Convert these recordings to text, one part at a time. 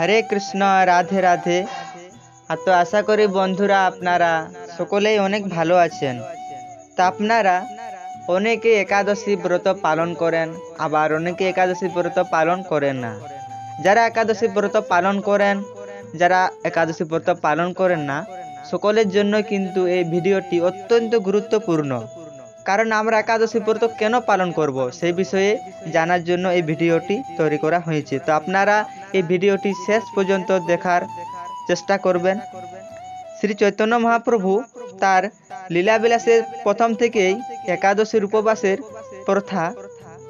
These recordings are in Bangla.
হরে কৃষ্ণ, রাধে রাধে। আর তো আশা করি বন্ধুরা আপনারা সকলেই অনেক ভালো আছেন। তা আপনারা অনেকে একাদশী ব্রত পালন করেন, আবার অনেকে একাদশী ব্রত পালন করেন না। যারা একাদশী ব্রত পালন করেন, যারা একাদশী ব্রত পালন করেন না, সকলের জন্য কিন্তু এই ভিডিওটি অত্যন্ত গুরুত্বপূর্ণ। কারণ আমরা একাদশী ব্রত কেন পালন করব? সেই বিষয়ে জানার জন্য এই ভিডিওটি তৈরি করা হয়েছে। তো আপনারা এই ভিডিওটি শেষ পর্যন্ত দেখার চেষ্টা করবেন। শ্রী চৈতন্য মহাপ্রভু তার লীলাবিলাসের প্রথম থেকেই একাদশীর উপবাসের প্রথা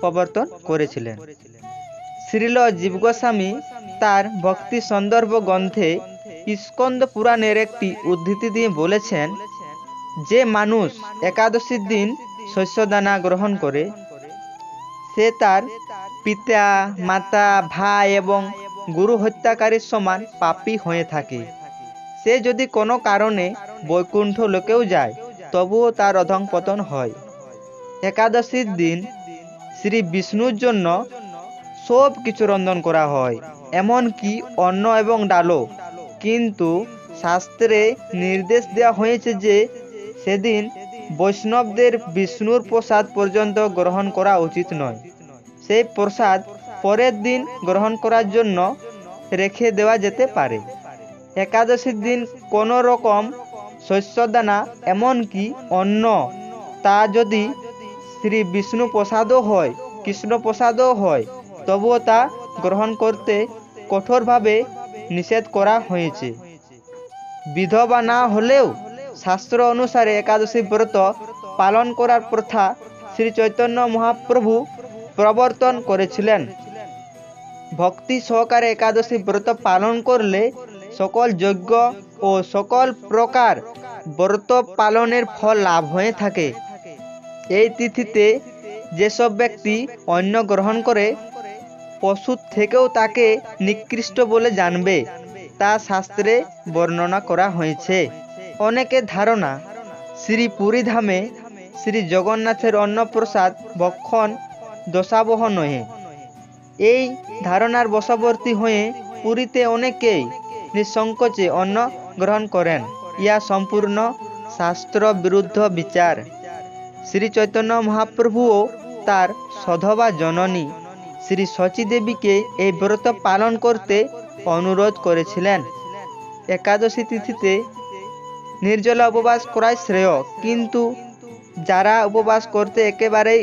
প্রবর্তন করেছিলেন। শ্রীল জীব গোস্বামী তার ভক্তি সন্দর্ভ গ্রন্থে স্কন্দ পুরাণের একটি উদ্ধৃতি দিয়ে বলেছেন, যে মানুষ একাদশীর দিন শস্যদানা গ্রহণ করে, সে তার পিতা, মাতা, ভাই এবং গুরু হত্যাকারীর সমান পাপী হয়ে থাকে। সে যদি কোনো কারণে বৈকুণ্ঠ লোকেও যায়, তবুও তার অধংপতন হয়। একাদশীর দিন শ্রী বিষ্ণুর জন্য সব কিছু রন্ধন করা হয়, এমনকি অন্ন এবং ডালও। কিন্তু শাস্ত্রে নির্দেশ দেওয়া হয়েছে যে সেদিন বৈষ্ণবদের বিষ্ণুর প্রসাদ পর্যন্ত গ্রহণ করা উচিত নয়। সেই প্রসাদ পরের দিন গ্রহণ করার জন্য রেখে দেওয়া যেতে পারে। একাদশীর দিন কোনো রকম শস্যদানা এমনকি অন্ন, তা যদি শ্রী বিষ্ণু প্রসাদও হয়, কৃষ্ণ প্রসাদও হয়, তবুও তা গ্রহণ করতে কঠোরভাবে নিষেধ করা হয়েছে। বিধবা না হলেও শাস্ত্র অনুসারে একাদশী ব্রত পালন করার প্রথা শ্রী চৈতন্য মহাপ্রভু প্রবর্তন করেছিলেন। ভক্তি সহকারে একাদশী ব্রত পালন করলে সকল যজ্ঞ ও সকল প্রকার ব্রত পালনের ফল লাভ হয়ে থাকে। এই তিথিতে যেসব ব্যক্তি অন্য গ্রহণ করে, পশু থেকেও তাকে নিকৃষ্ট বলে জানবে, তা শাস্ত্রে বর্ণনা করা হয়েছে। অনেকের ধারণা, শ্রী পুরী ধামে শ্রী জগন্নাথের অন্নপ্রসাদ ভক্ষণ দশাবহ নহে। এই ধারণার বশবর্তী হয়ে পুরীতে অনেকেই নিঃসংকোচে অন্ন গ্রহণ করেন। ইয়া সম্পূর্ণ শাস্ত্র বিরুদ্ধ বিচার। শ্রী চৈতন্য মহাপ্রভুও তার সধবা জননী শ্রী শচী দেবীকে এই ব্রত পালন করতে অনুরোধ করেছিলেন। একাদশী তিথিতে নির্জলা উপবাস করাই শ্রেয়। কিন্তু যারা উপবাস করতে একেবারেই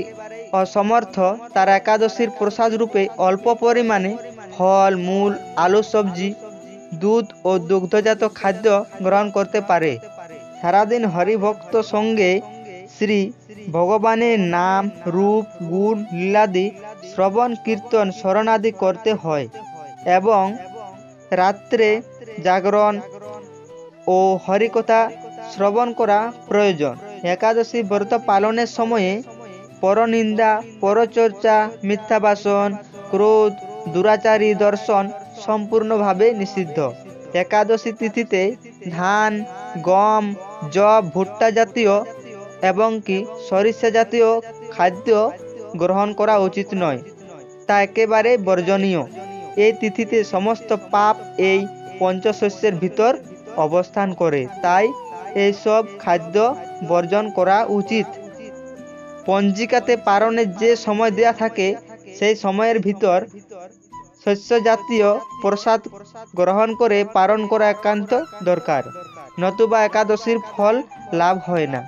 অসমর্থ, তারা একাদশীর প্রসাদ রূপে অল্প পরিমাণে ফল, মূল, আলু, সবজি, দুধ ও দুগ্ধজাত খাদ্য গ্রহণ করতে পারে। সারাদিন হরিভক্ত সঙ্গে শ্রী ভগবানের নাম, রূপ, গুণ, লীলাদি, শ্রবণ, কীর্তন স্মরণাদি করতে হয় এবং রাত্রে জাগরণ ও হরিকথা শ্রবণ করা প্রয়োজন। একাদশী ব্রত পালনের সময়ে পরনিন্দা, পরচর্চা, মিথ্যাবাসন, ক্রোধ, দুরাচারী দর্শন সম্পূর্ণভাবে নিষিদ্ধ। একাদশী তিথিতে ধান, গম জব ভুট্টা জাতীয় এবং কি সরিষা জাতীয় খাদ্য গ্রহণ করা উচিত নয়। তা একেবারে বর্জনীয়। এই তিথিতে সমস্ত পাপ এই পঞ্চশস্যের ভিতর অবস্থান করে। তাই এইসব খাদ্য বর্জন করা উচিত। পঞ্জিকাতে পারণের যে সময় দেয়া থাকে, সেই সময়ের ভিতর শস্য জাতীয় প্রসাদ গ্রহণ করে পালন করা একান্ত দরকার। নতুবা একাদশীর ফল লাভ হয় না।